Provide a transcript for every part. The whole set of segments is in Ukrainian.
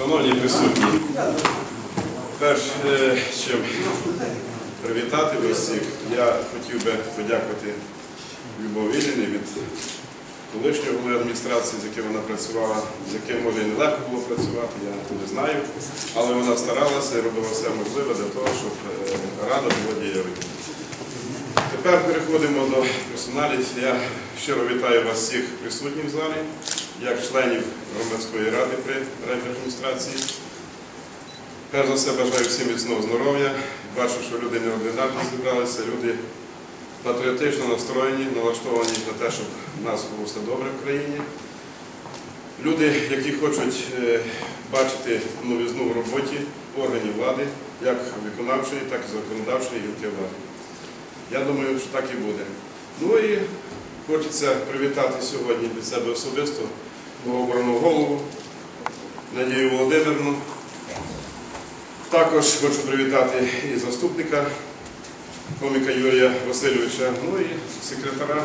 Шановні присутні, перш е, чим привітати вас всіх, я хотів би подякувати Любов Ілліні від колишнього голови адміністрації, з яким вона працювала, з яким може і нелегко було працювати, я не знаю, але вона старалася і робила все можливе для того, щоб е, рада була дієвою. Тепер переходимо до персоналів. Я щиро вітаю вас всіх присутніх в залі, як членів громадської ради при райадміністрації. Перш за все бажаю всім міцного здоров'я. Бачу, що люди неординарно зібралися, люди патріотично настроєні, налаштовані на те, щоб в нас було все добре в країні. Люди, які хочуть е, бачити новизну в роботі органів влади, як виконавчої, так і законодавчої гілки влади. Я думаю, що так і буде. Ну і хочеться привітати сьогодні від себе особисто новообрану голову Надію Володимирівну. Також хочу привітати і заступника коміка Юрія Васильовича, ну і секретаря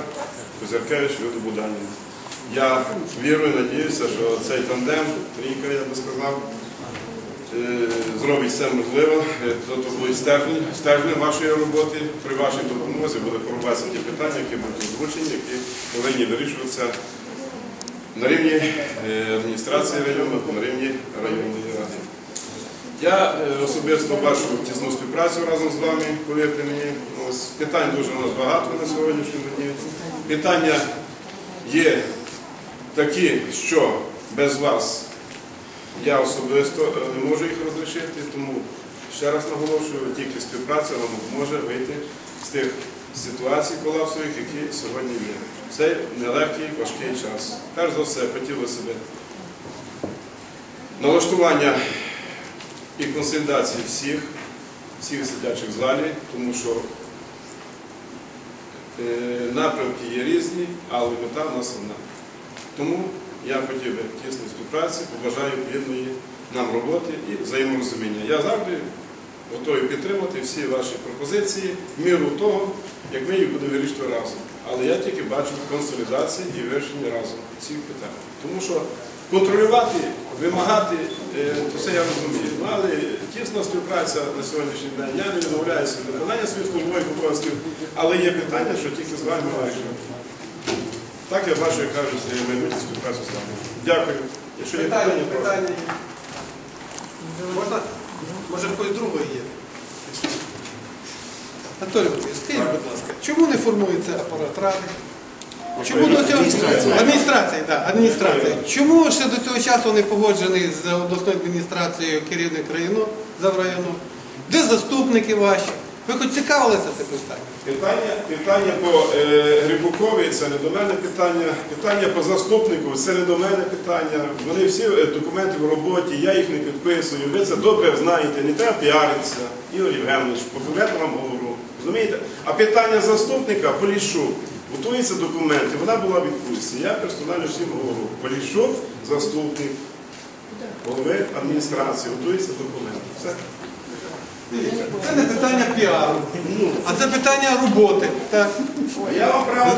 Козяркевич Люду Буданіна. Я вірую, надіюся, що цей тандем, трійка, я би сказав, зробить все можливе, е, тобто буде стержень, стержнем вашої роботи. При вашій допомозі буде формуватися ті питання, які будуть озвучені, які повинні вирішуватися на рівні е, адміністрації району, на рівні районної ради. Я е, особисто бачу тісну співпрацю разом з вами, повірте мені. Ось, питань дуже у нас багато на сьогоднішньому дні. Питання є такі, що без вас я особисто е, не можу їх розрішити, тому ще раз наголошую, тільки співпраця вам може вийти з тих ситуацій колапсових, які сьогодні є. Це нелегкий, важкий час. Перш за все, хотілося б налаштування і консолідації всіх, всіх сидячих в залі, тому що е, напрямки є різні, але мета в нас одна. Тому я хотів би тісної співпраці, побажаю плідної нам роботи і взаєморозуміння. Я завжди готовий підтримати всі ваші пропозиції міру того, як ми їх будемо вирішувати разом. Але я тільки бачу консолідації і вирішення разом всіх питань. Тому що контролювати, вимагати, е, то все я розумію. Ну, але тісна співпраця на сьогоднішній день. Я не відмовляюся від виконання своїх службових обов'язків, але є питання, що тільки з вами вирішуємо. Так я бачу, як кажуть, майбутню співпрацю. Дякую. Якщо є Питання, питання, прошу. питання. Можна? Може в когось другої є? Анатолій Володимирович, скажіть, будь ласка, чому не формується апарат ради? Чому до цього адміністрація, да, адміністрація. Чому ще до цього часу не погоджений з обласною адміністрацією керівник району, заврайону? Де заступники ваші? Ви хоч цікавилися це питання? Питання, питання по е, Грибукові це не до мене питання. Питання по заступнику це не до мене питання. Вони всі е, документи в роботі, я їх не підписую. Ви це добре знаєте, не треба піаритися. Ігор Євгенович, по вам говорю. Розумієте? А питання заступника Поліщук. Готуються документи, вона була в відпустці. Я персонально всім говорю. Поліщук, заступник голови адміністрації, готуються документи. Все. Це не питання піару, а це питання роботи.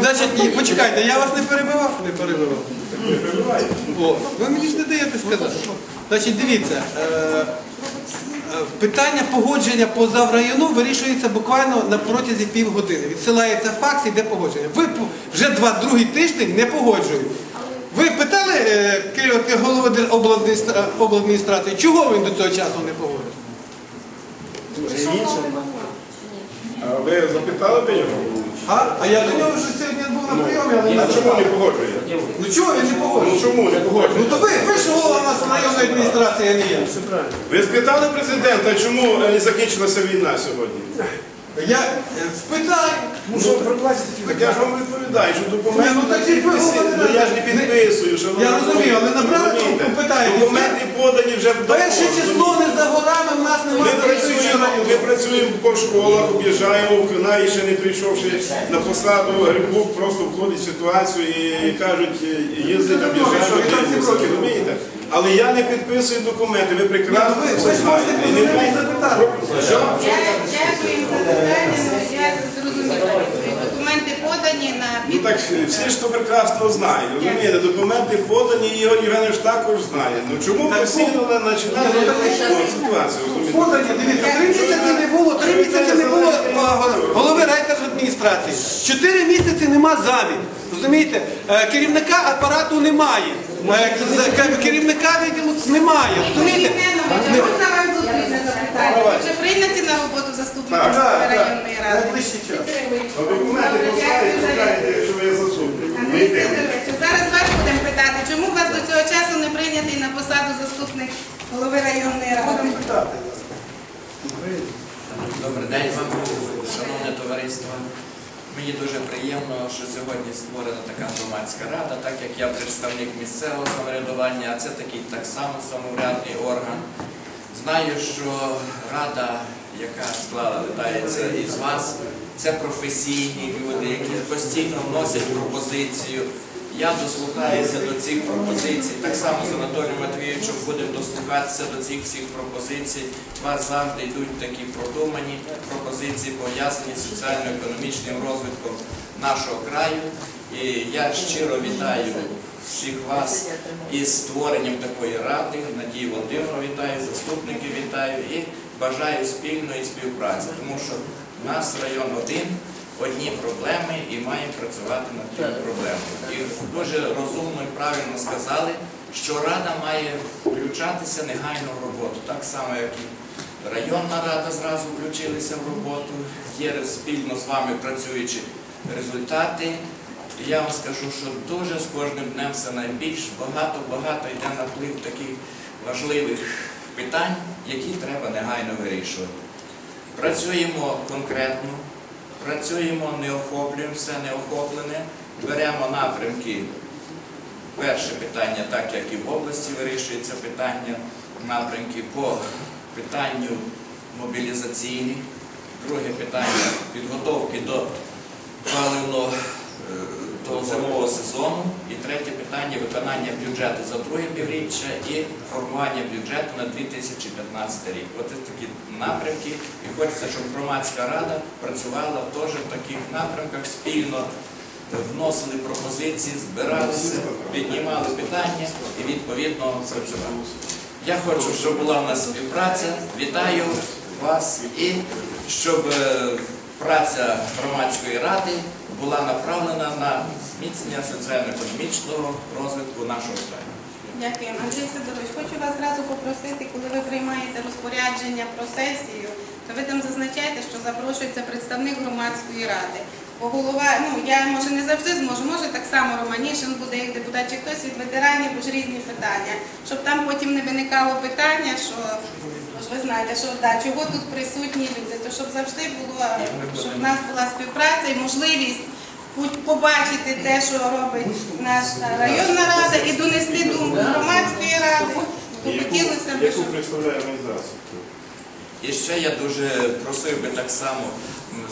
Значить, ні, почекайте, я вас не перебивав? Не перебивав. Ви мені ж не даєте сказати. Значить, дивіться, е, е, питання погодження по заврайону вирішується буквально на протязі півгодини. Відсилається факс, іде погодження. Ви вже два другий тиждень не погоджуєте. Ви питали е, голови дер- обладміністрації, чого він до цього часу не погоджує? А ви запитали б його? А? а я до нього вже сьогодні був на прийомі, але не А чому не погоджує? Ну чого він не Ну чому не Ну то ви, ви ж голова у нас районної адміністрації, а не я. Ви спитали президента, чому не закінчилася війна сьогодні? Я е, спитаю. Ну, що, так я ж вам відповідаю, що документи Ні, ну, так і ви говорите. Ну я ж не підписую, що Я розумію, але набрали трубку, питаєте. Документи подані вже вдома. Перше число не за горами, в нас немає ми працюємо по школах, об'їжджаємо в Кинаї, ще не прийшовши на посаду, Грибук просто входить в ситуацію і кажуть, їздить, об'їжджають, розумієте? Але я не підписую документи, ви прекрасно ви- ви ж можете запитати. Що? Я дякую за питання, але я зрозуміла. Документи документи подані на Ну так всі ж то прекрасно знають. Розумієте, документи подані, і Ігор Євгенович також знає. Ну чому ви сіли починати таку ситуацію? Подані, дивіться, три місяці не було, три місяці не було голови райдержадміністрації. Чотири місяці нема замін. Розумієте? Е, Керівника апарату немає. Е, Керівника відділу немає. Розумієте? Вже прийняті на роботу заступника так, районної ради? Дякую за шукаєте, якщо ви засудні. Андрій Сидорович, зараз вас будемо питати, чому вас до цього часу не прийнятий на посаду заступник голови районної ради? Добрий день вам, шановне товариство. Мені дуже приємно, що сьогодні створена така громадська рада, так як я представник місцевого самоврядування, а це такий так само самоврядний орган. Знаю, що рада, яка складається із вас, це професійні люди, які постійно вносять пропозицію. Я дослухаюся до цих пропозицій. Так само з Анатолієм Матвійовичем будемо дослухатися до цих всіх пропозицій. У вас завжди йдуть такі продумані пропозиції, пов'язані з соціально-економічним розвитком нашого краю. І я щиро вітаю всіх вас із створенням такої ради. Надію Володимиру вітаю, заступників вітаю і бажаю спільної співпраці, тому що в нас район один одні проблеми і маємо працювати над тими проблемами. І дуже розумно і правильно сказали, що рада має включатися негайно в роботу, так само, як і районна рада зразу включилися в роботу, є спільно з вами працюючи результати. І я вам скажу, що дуже з кожним днем все найбільш багато-багато йде наплив таких важливих питань, які треба негайно вирішувати. Працюємо конкретно, працюємо, не охоплюємо все неохоплене, беремо напрямки. Перше питання, так як і в області вирішується питання напрямки по питанню мобілізаційних, друге питання підготовки до паливного е, зимового сезону. І третє питання виконання бюджету за друге півріччя і формування бюджету на 2015 рік. От такі напрямки. І хочеться, щоб громадська рада працювала теж в таких напрямках спільно. Вносили пропозиції, збиралися, піднімали питання і відповідно працювали. Я хочу, щоб була в нас співпраця. Вітаю вас і щоб е, праця громадської ради була направлена на зміцнення соціально-економічного розвитку нашого краю. Дякую. Андрій Сидорович, хочу вас зразу попросити, коли ви приймаєте розпорядження про сесію, то ви там зазначаєте, що запрошується представник громадської ради. Бо голова, ну я може не завжди зможу, може так само Романішин буде як депутат, чи хтось від ветеранів, бо ж різні питання, щоб там потім не виникало питання, що ж ви знаєте, що да, чого тут присутні люди, то щоб завжди було, щоб в нас була співпраця і можливість побачити те, що робить наша районна рада, і донести думку громадської ради. То хотілося б, щоб представляє організацію? І ще я дуже просив би так само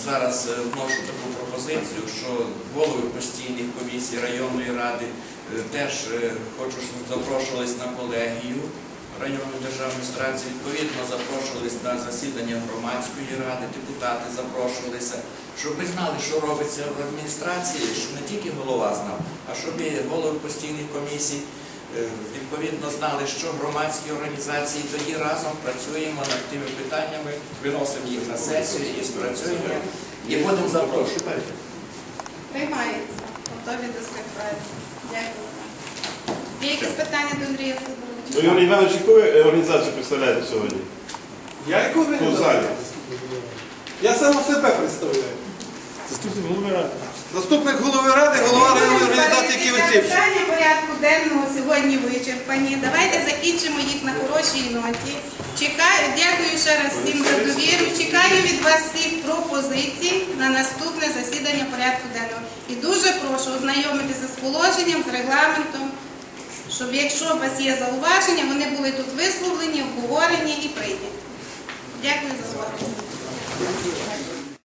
зараз е, вношу таку пропозицію, що голови постійних комісій районної ради е, теж е, хочу, щоб запрошувались на колегію районної державної адміністрації, відповідно запрошувались на засідання громадської ради, депутати запрошувалися, щоб ми знали, що робиться в адміністрації, щоб не тільки голова знав, а щоб і голови постійних комісій Е, відповідно знали, що громадські організації тоді разом працюємо над тими питаннями, виносимо їх на сесію і спрацюємо і будемо запрошувати. приймається, готові до співпраці. Дякую. Є якісь питання до Андрія Ну, Сидоровича? Ігор Іванович, яку ви організацію представляєте сьогодні? Я яку ви Тут в залі. Я сам себе представляю. Заступник голови ради. Заступник голови ради, голова районної організації Київців. Питання порядку денного сьогодні вичерпані. Давайте закінчимо їх на хорошій ноті. Чекаю, дякую ще раз всім за довіру. Чекаю від вас всіх пропозицій на наступне засідання порядку денного. І дуже прошу ознайомитися з положенням, з регламентом, щоб якщо у вас є зауваження, вони були тут висловлені, обговорені і прийняті. Дякую за увагу.